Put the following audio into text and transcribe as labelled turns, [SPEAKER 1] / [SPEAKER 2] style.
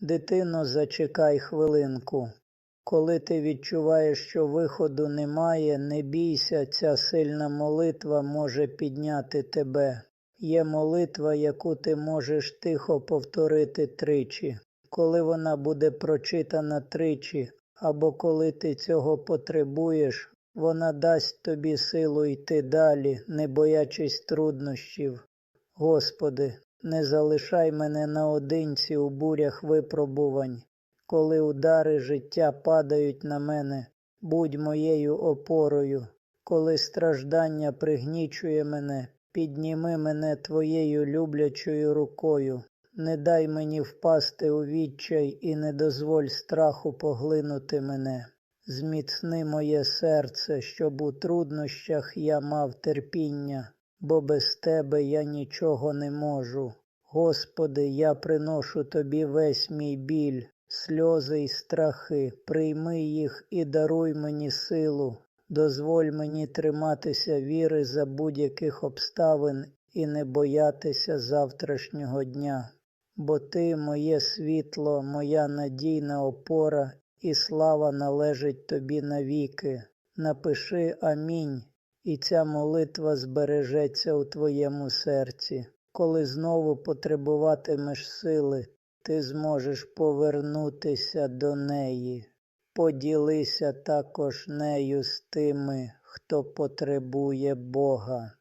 [SPEAKER 1] Дитино, зачекай хвилинку. Коли ти відчуваєш, що виходу немає, не бійся, ця сильна молитва може підняти тебе. Є молитва, яку ти можеш тихо повторити тричі. Коли вона буде прочитана тричі, або коли ти цього потребуєш, вона дасть тобі силу йти далі, не боячись труднощів. Господи, не залишай мене наодинці у бурях випробувань. Коли удари життя падають на мене, будь моєю опорою, коли страждання пригнічує мене, підніми мене твоєю люблячою рукою, не дай мені впасти у відчай і не дозволь страху поглинути мене. Зміцни моє серце, щоб у труднощах я мав терпіння, бо без тебе я нічого не можу. Господи, я приношу тобі весь мій біль, сльози й страхи, прийми їх і даруй мені силу, дозволь мені триматися віри за будь-яких обставин і не боятися завтрашнього дня. Бо ти моє світло, моя надійна опора, і слава належить тобі навіки. Напиши Амінь, і ця молитва збережеться у твоєму серці. Коли знову потребуватимеш сили, ти зможеш повернутися до неї. Поділися також нею з тими, хто потребує Бога.